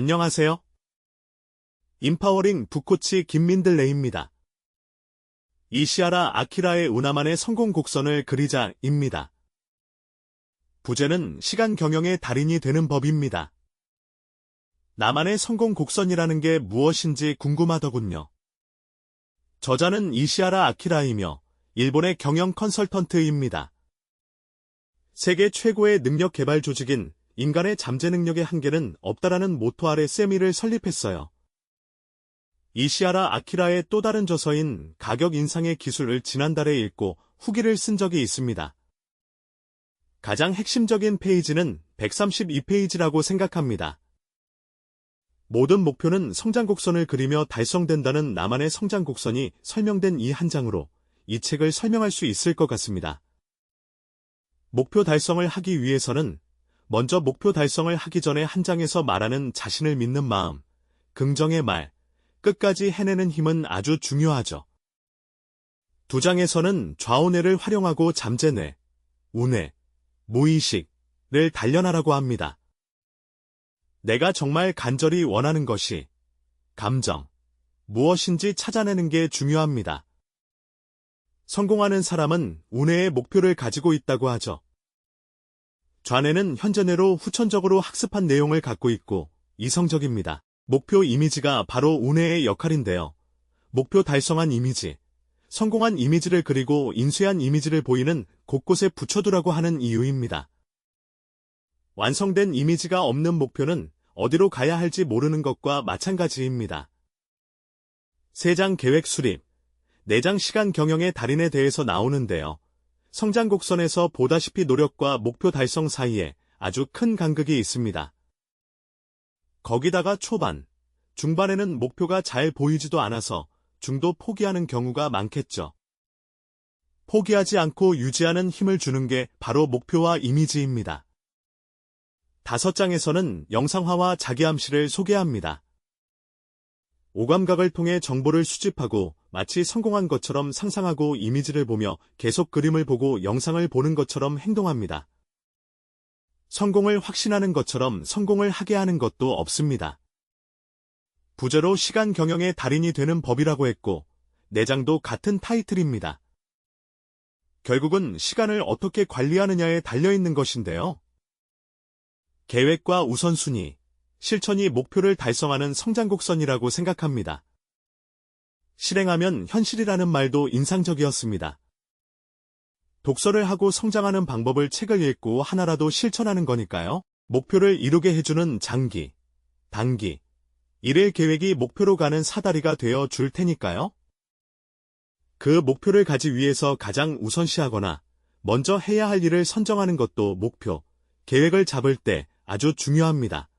안녕하세요. 인파워링 북코치 김민들 레입니다. 이시아라 아키라의 우나만의 성공 곡선을 그리자입니다. 부제는 시간 경영의 달인이 되는 법입니다. 나만의 성공 곡선이라는 게 무엇인지 궁금하더군요. 저자는 이시아라 아키라이며 일본의 경영 컨설턴트입니다. 세계 최고의 능력 개발 조직인 인간의 잠재 능력의 한계는 없다라는 모토 아래 세미를 설립했어요. 이시아라 아키라의 또 다른 저서인 가격 인상의 기술을 지난달에 읽고 후기를 쓴 적이 있습니다. 가장 핵심적인 페이지는 132페이지라고 생각합니다. 모든 목표는 성장 곡선을 그리며 달성된다는 나만의 성장 곡선이 설명된 이 한 장으로 이 책을 설명할 수 있을 것 같습니다. 목표 달성을 하기 위해서는 먼저 목표 달성을 하기 전에 한 장에서 말하는 자신을 믿는 마음, 긍정의 말, 끝까지 해내는 힘은 아주 중요하죠. 두 장에서는 좌우뇌를 활용하고 잠재뇌, 우뇌, 무의식을 단련하라고 합니다. 내가 정말 간절히 원하는 것이 감정, 무엇인지 찾아내는 게 중요합니다. 성공하는 사람은 우뇌의 목표를 가지고 있다고 하죠. 좌뇌는 현재뇌로 후천적으로 학습한 내용을 갖고 있고 이성적입니다. 목표 이미지가 바로 우뇌의 역할인데요. 목표 달성한 이미지, 성공한 이미지를 그리고 인쇄한 이미지를 보이는 곳곳에 붙여두라고 하는 이유입니다. 완성된 이미지가 없는 목표는 어디로 가야 할지 모르는 것과 마찬가지입니다. 3장 계획 수립, 4장 시간 경영의 달인에 대해서 나오는데요. 성장 곡선에서 보다시피 노력과 목표 달성 사이에 아주 큰 간극이 있습니다. 거기다가 초반, 중반에는 목표가 잘 보이지도 않아서 중도 포기하는 경우가 많겠죠. 포기하지 않고 유지하는 힘을 주는 게 바로 목표와 이미지입니다. 다섯 장에서는 영상화와 자기암시를 소개합니다. 오감각을 통해 정보를 수집하고 마치 성공한 것처럼 상상하고 이미지를 보며 계속 그림을 보고 영상을 보는 것처럼 행동합니다. 성공을 확신하는 것처럼 성공을 하게 하는 것도 없습니다. 부제로 시간 경영의 달인이 되는 법이라고 했고, 내장도 같은 타이틀입니다. 결국은 시간을 어떻게 관리하느냐에 달려있는 것인데요. 계획과 우선순위, 실천이 목표를 달성하는 성장곡선이라고 생각합니다. 실행하면 현실이라는 말도 인상적이었습니다. 독서를 하고 성장하는 방법을 책을 읽고 하나라도 실천하는 거니까요. 목표를 이루게 해주는 장기, 단기, 일일 계획이 목표로 가는 사다리가 되어 줄 테니까요. 그 목표를 가지 위해서 가장 우선시하거나 먼저 해야 할 일을 선정하는 것도 목표, 계획을 잡을 때 아주 중요합니다.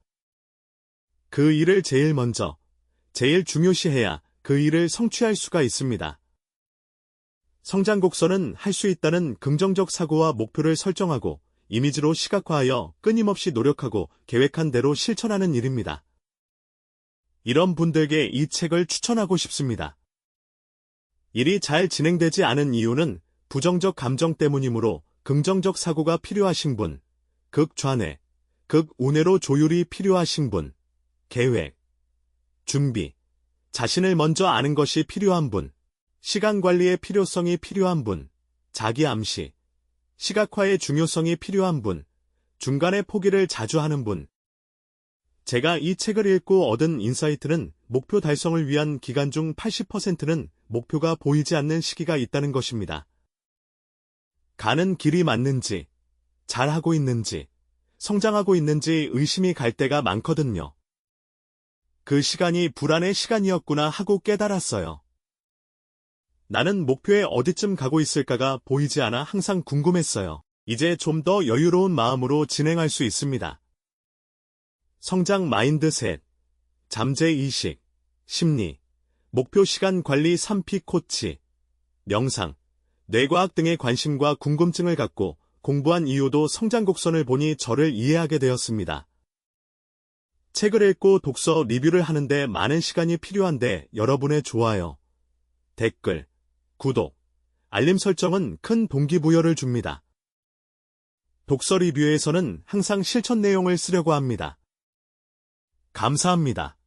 그 일을 제일 먼저, 제일 중요시해야 그 일을 성취할 수가 있습니다. 성장 곡선은 할 수 있다는 긍정적 사고와 목표를 설정하고 이미지로 시각화하여 끊임없이 노력하고 계획한 대로 실천하는 일입니다. 이런 분들께 이 책을 추천하고 싶습니다. 일이 잘 진행되지 않은 이유는 부정적 감정 때문이므로 긍정적 사고가 필요하신 분, 극좌뇌, 극우뇌로 조율이 필요하신 분, 계획, 준비, 자신을 먼저 아는 것이 필요한 분, 시간 관리의 필요성이 필요한 분, 자기 암시, 시각화의 중요성이 필요한 분, 중간에 포기를 자주 하는 분. 제가 이 책을 읽고 얻은 인사이트는 목표 달성을 위한 기간 중 80%는 목표가 보이지 않는 시기가 있다는 것입니다. 가는 길이 맞는지, 잘하고 있는지, 성장하고 있는지 의심이 갈 때가 많거든요. 그 시간이 불안의 시간이었구나 하고 깨달았어요. 나는 목표에 어디쯤 가고 있을까가 보이지 않아 항상 궁금했어요. 이제 좀 더 여유로운 마음으로 진행할 수 있습니다. 성장 마인드 셋, 잠재의식, 심리, 목표 시간 관리 3P 코치, 명상, 뇌과학 등의 관심과 궁금증을 갖고 공부한 이후도 성장 곡선을 보니 저를 이해하게 되었습니다. 책을 읽고 독서 리뷰를 하는데 많은 시간이 필요한데 여러분의 좋아요, 댓글, 구독, 알림 설정은 큰 동기부여를 줍니다. 독서 리뷰에서는 항상 실천 내용을 쓰려고 합니다. 감사합니다.